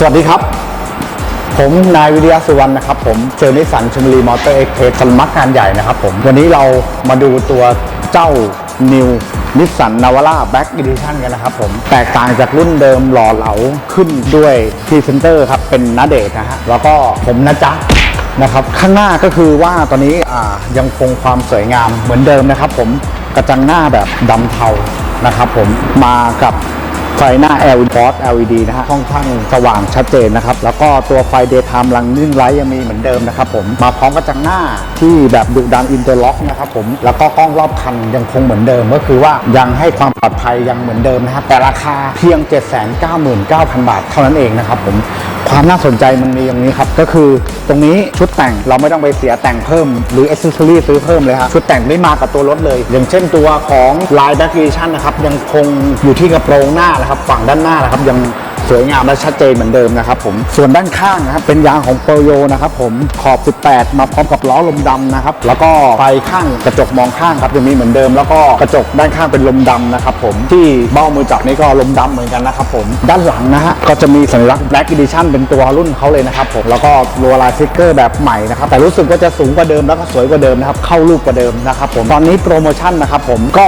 สวัสดีครับ ผมนายวิทยาสุวรรณนะครับผมเซลนิสสันชมรีมอเตอร์เอ็กเพสสมัครงานใหญ่นะครับผม วันนี้เรามาดูตัวเจ้า New นิสสันนาวาร่าแบ็กอีดิชันกันนะครับผม แตกต่างจากรุ่นเดิมหล่อเหลาขึ้นด้วยพรีเซนเตอร์ครับ เป็นนาเดชนะฮะ แล้วก็ผมนะจ๊ะนะครับ ข้างหน้าก็คือว่าตอนนี้ยังคงความสวยงามเหมือนเดิมนะครับผมกระจังหน้าแบบดำเทานะครับผมมากับ ไฟหน้า LED Boss LED นะฮะค่อนข้างสว่างชัดเจนนะครับ แล้วก็ตัวไฟ Daytime Running Light ยังมีเหมือนเดิมนะครับผมมาพร้อมกระจังหน้าที่แบบดุดันอินเตอร์ล็อกนะครับผมแล้วก็กล้องรอบคันยังคงเหมือนเดิมก็คือว่ายังให้ความปลอดภัยยังเหมือนเดิมนะครับแต่ราคาเพียง 799,000 บาทเท่านั้นเองนะครับผม ความน่าสนใจมันมีอย่างนี้ครับ ก็คือตรงนี้ชุดแต่งเราไม่ต้องไปเสียแต่งเพิ่ม หรืออ c เซ s ซอรี่ซื้อเพิ่มเลยครับชุดแต่งไม่มากับตัวรถเลย อย่างเช่นตัวของ Line Back Edition นะครับยังคงอยู่ที่กระโปรงหน้านะครับฝั่งด้านหน้านะครับยัง สวยงามและชัดเจนเหมือนเดิมนะครับผมส่วนด้านข้างนะครับเป็นยางของโปรโยนะครับผมขอบ 18 มาพร้อมกับล้อลมดำนะครับแล้วก็ไฟข้างกระจกมองข้างครับยังมีเหมือนเดิม แล้วก็กระจกด้านข้างเป็นลมดำนะครับผมที่เบ้ามือจับนี่ก็ลมดำเหมือนกันนะครับผมด้านหลังนะฮะก็จะมีสัญลักษณ์ Black Edition เป็นตัวรุ่นเขาเลยนะครับผมแล้วก็รัวลายสติ๊กเกอร์แบบใหม่นะครับแต่รู้สึกว่าจะสูงกว่าเดิมแล้วก็สวยกว่าเดิมนะครับเข้ารูปกว่าเดิมนะครับผมตอนนี้โปรโมชั่นนะครับผมก็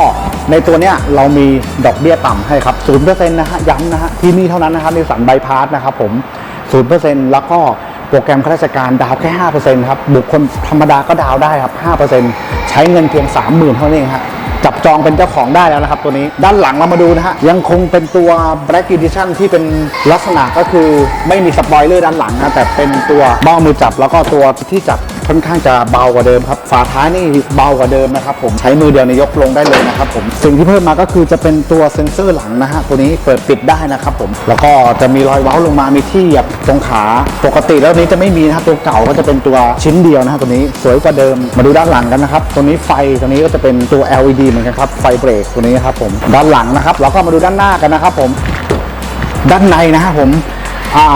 ในตัวเนี้ยเรามีดอกเบี้ยต่ำให้ครับ0%นะฮะย้ำนะฮะที่นี่เท่านั้นนะครับในสันใบพาสนะครับผม0%แล้วก็โปรแกรมข้าราชการดาวแค่ 5%ครับ บุคคลธรรมดาก็ดาวได้ครับ 5%ใช้เงินเพียง 30,000 เท่านั้นเองฮะจับจองเป็นเจ้าของได้แล้วนะครับตัวนี้ด้านหลังเรามาดูนะฮะ ยังคงเป็นตัว Black Edition ที่เป็นลักษณะก็คือไม่มีสปอยเลอร์ด้านหลังนะแต่เป็นตัวเบ้ามือจับแล้วก็ตัวที่จับ ค่อนข้างจะเบากว่าเดิมครับฝาท้ายนี่เบากว่าเดิมนะครับผมใช้มือเดียวในยกลงได้เลยนะครับผมสิ่งที่เพิ่มมาก็คือจะเป็นตัวเซ็นเซอร์หลังนะฮะตัวนี้เปิดปิดได้นะครับผมแล้วก็จะมีรอยเว้าลงมามีที่เหยียบตรงขาปกติแล้วนี้จะไม่มีนะครับตัวเก่าก็จะเป็นตัวชิ้นเดียวนะฮะตัวนี้สวยกว่าเดิมมาดูด้านหลังกันนะครับตัวนี้ไฟตัวนี้ก็จะเป็นตัว LED เหมือนกันครับไฟเบรกตัวนี้ครับผมด้านหลังนะครับแล้วก็มาดูด้านหน้ากันนะครับผมด้านในนะครับผม อ่า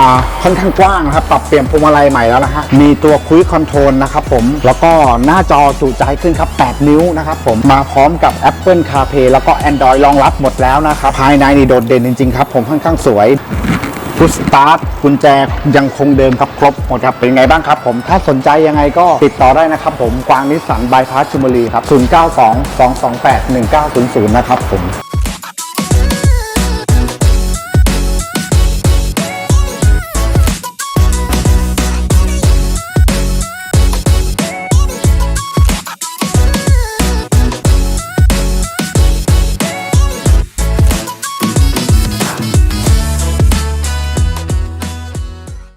ค่อนข้างกว้างนะครับ ปรับเปลี่ยนพวงมาลัยใหม่แล้วนะฮะ มีตัวคุยคอนโทรลนะครับผม แล้วก็หน้าจอจุใจขึ้นครับ 8 นิ้วนะครับผม มาพร้อมกับ Apple CarPlay แล้วก็ Android รองรับหมดแล้วนะครับ ภายในนี่โดดเด่นจริงๆครับ ผมค่อนข้างสวยพุชสตาร์ทกุญแจยังคงเดิมครับครบหมดครับเป็นไงบ้างครับผมถ้าสนใจยังไงก็ติดต่อได้นะครับผมกวางนิสสันบายพาสชุมบุรีครับ 092 228 1900 นะครับผม